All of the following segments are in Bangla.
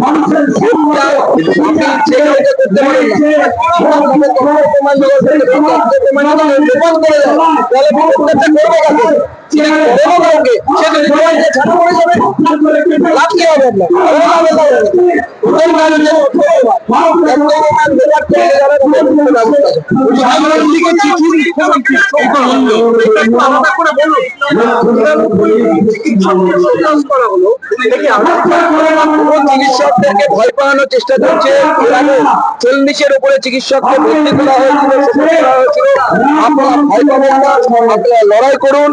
মানুষের সম্মান লাভ কি হবে চিকিৎসকদেরকে ভয় পাওয়ানোর চেষ্টা করছে। চল্লিশের উপরে চিকিৎসককে ভর্তি করা হয়েছিল আপনারা ভয় পাবেন না। আপনারা লড়াই করুন।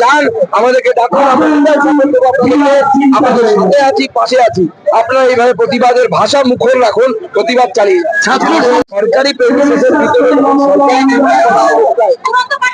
চান আমাদেরকে ডাকুন। আমাদের সাথে আছি পাশে আছি। আপনারা এইভাবে প্রতিবাদের ভাষা মুখর রাখুন। প্রতিবাদ চালিয়ে ছাত্র সরকারি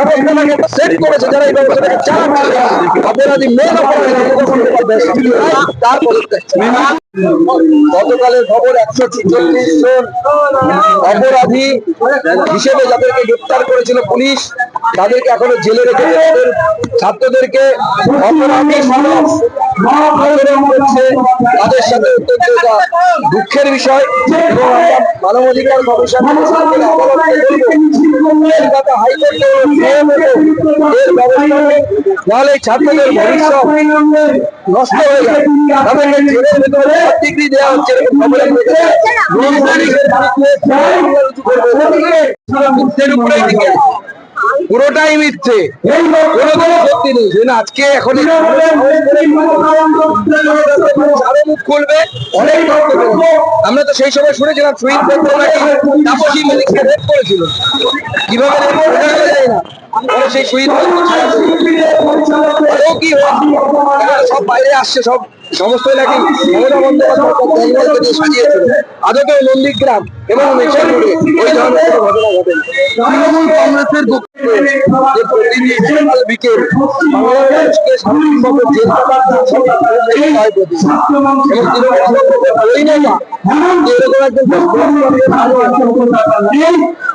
ব্যবস্থাটাকে সেট করেছে যারা এই ব্যবস্থাটাকে চালাচ্ছে অপরাধী মেন অপরাধী তার গতকালের খবর একশো ছেচল্লিশ জন অপরাধী হিসেবে যাদেরকে গ্রেপ্তার করেছিল পুলিশ তাদেরকে এখনও জেলে রেখে ছাত্রদেরকে অপরাধী সমাজ তাদের সাথে অত্যন্ত দুঃখের বিষয় এবং মানবাধিকার কমিশন কলকাতা হাইকোর্টে এর ব্যবস্থা নেই। নাহলে ছাত্রদের ভবিষ্যৎ নষ্ট হয়ে যাবে তাদেরকে জেলের ভেতরে ডিগ্রি দেওয়া হচ্ছে এরকম খবর পুরোটাই মিথ্যে। সত্যি নেই। আজকে এখন খুলবে, অনেক আমরা তো সেই সময় শুনেছিলাম করেছিল। কীভাবে সেই সব বাইরে আসছে, সব সমস্ত নাকি মমতা বন্দ্যোপাধ্যায় সাজিয়েছিল আদতে নন্দীগ্রাম এবং মিশনপুরে ওই ধরনের ঘটনা সকাল বিকেল বই এরকম একজন